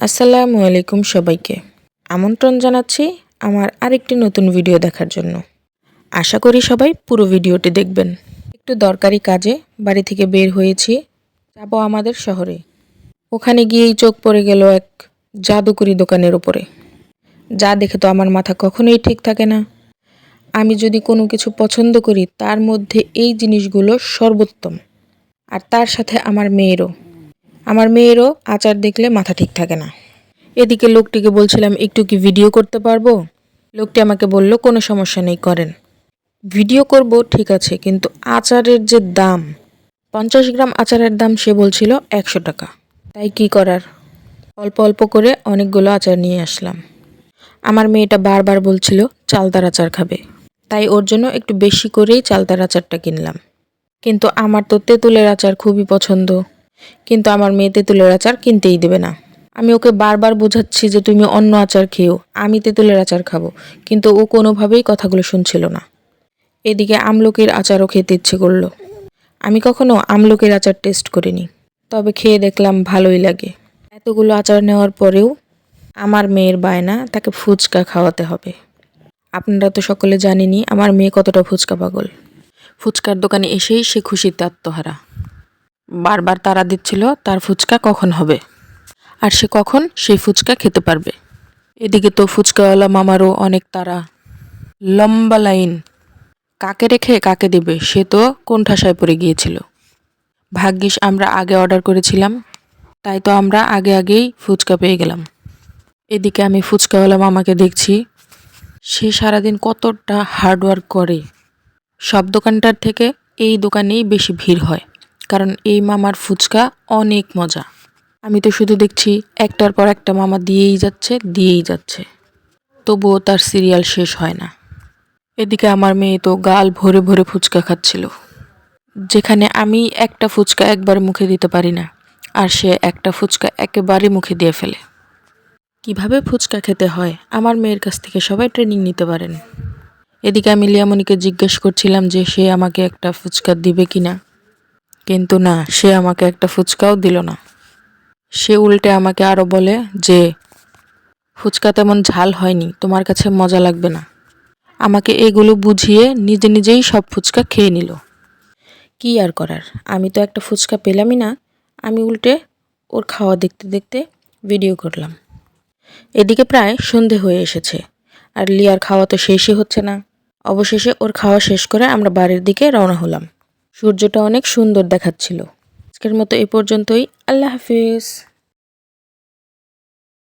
আসসালামু আলাইকুম সবাইকে। আমন্ত্রণ জানাচ্ছি আমার আরেকটি নতুন ভিডিও দেখার জন্য। আশা করি সবাই পুরো ভিডিওটি দেখবেন। একটু দরকারি কাজে বাড়ি থেকে বের হয়েছি, যাব আমাদের শহরে। ওখানে গিয়েই চোখ পড়ে গেল এক জাদুকরি দোকানের উপরে। যা দেখে তো আমার মাথা কখনোই ঠিক থাকে না। আমি যদি কোনো কিছু পছন্দ করি, তার মধ্যে এই জিনিসগুলো সর্বোত্তম। আর তার সাথে আমার মেয়েরও। আমার মেয়েরও আচার দেখলে মাথা ঠিক থাকে না। এদিকে লোকটিকে বলছিলাম, একটু কি ভিডিও করতে পারব? লোকটি আমাকে বলল, কোনো সমস্যা নেই, করেন। ভিডিও করব, ঠিক আছে, কিন্তু আচারের যে দাম, পঞ্চাশ গ্রাম আচারের দাম সে বলছিল একশো টাকা। তাই কি করার? অল্প অল্প করে অনেকগুলো আচার নিয়ে আসলাম। আমার মেয়েটা বারবার বলছিল, চালতার আচার খাবে। তাই ওর জন্য একটু বেশি করেই চালতার আচারটা কিনলাম। কিন্তু আমার তো তেঁতুলের আচার খুবই পছন্দ। কিন্তু আমার মেয়ে তেঁতুলের আচার কিনতেই দেবে না। আমি ওকে বারবার বোঝাচ্ছি যে তুমি অন্য আচার খেও আমি তেঁতুলের আচার খাব, কিন্তু ও কোনোভাবেই কথাগুলো শুনছিল না। এদিকে আমলকির আচারও খেতে ইচ্ছে করল। আমি কখনো আমলকির আচার টেস্ট করিনি, তবে খেয়ে দেখলাম ভালোই লাগে। এতগুলো আচার নেওয়ার পরেও আমার মেয়ের বায়না তাকে ফুচকা খাওয়াতে হবে। আপনারা তো সকলে জানেনই আমার মেয়ে কতটা ফুচকা পাগল। ফুচকার দোকানে এসেই সে খুশিতে আত্মহারা। বারবার তারা দিচ্ছিল, তার ফুচকা কখন হবে? আর সে কখন সেই ফুচকা খেতে পারবে? এদিকে তো ফুচকাওয়ালা মামারও অনেক তারা লম্বা লাইন। কাকে রেখে কাকে দেবে, সে তো কোণঠাসায় পড়ে গিয়েছিল। ভাগ্যিস আমরা আগে অর্ডার করেছিলাম, তাই তো আমরা আগে আগেই ফুচকা পেয়ে গেলাম। এদিকে আমি ফুচকাওয়ালা মামাকে দেখছি, সে সারাদিন কতটা হার্ডওয়ার্ক করে। সব দোকানটার থেকে এই দোকানেই বেশি ভিড় হয়। কারণ এই মামার ফুচকা অনেক মজা। আমি তো শুধু দেখছি, একটার পর একটা মামা দিয়েই যাচ্ছে দিয়েই যাচ্ছে। তবুও তার সিরিয়াল শেষ হয় না। এদিকে আমার মেয়ে তো গাল ভরে ভরে ফুচকা খাচ্ছিল। যেখানে আমি একটা ফুচকা একবার মুখে দিতে পারি না, আর সে একটা ফুচকা একেবারে মুখে দিয়ে ফেলে। কীভাবে ফুচকা খেতে হয়, আমার মেয়ের কাছ থেকে সবাই ট্রেনিং নিতে পারেন। এদিকে আমি লিয়ামণিকে জিজ্ঞেস করছিলাম যে সে আমাকে একটা ফুচকা দিবে কিনা। কিন্তু না, সে আমাকে একটা ফুচকাও দিল না। সে উল্টে আমাকে আরও বলে যে, ফুচকা তেমন ঝাল হয়নি, তোমার কাছে মজা লাগবে না। আমাকে এগুলো বুঝিয়ে নিজে নিজেই সব ফুচকা খেয়ে নিল। কি আর করার? আমি তো একটা ফুচকা পেলামই না। আমি উল্টে ওর খাওয়া দেখতে দেখতে ভিডিও করলাম। এদিকে প্রায় সন্ধে হয়ে এসেছে, আর লিয়ার খাওয়া তো শেষই হচ্ছে না। অবশেষে ওর খাওয়া শেষ করে আমরা বাড়ির দিকে রওনা হলাম। সূর্যটা অনেক সুন্দর দেখাচ্ছিল। আজকের মতো এ পর্যন্তই। আল্লাহ হাফিজ।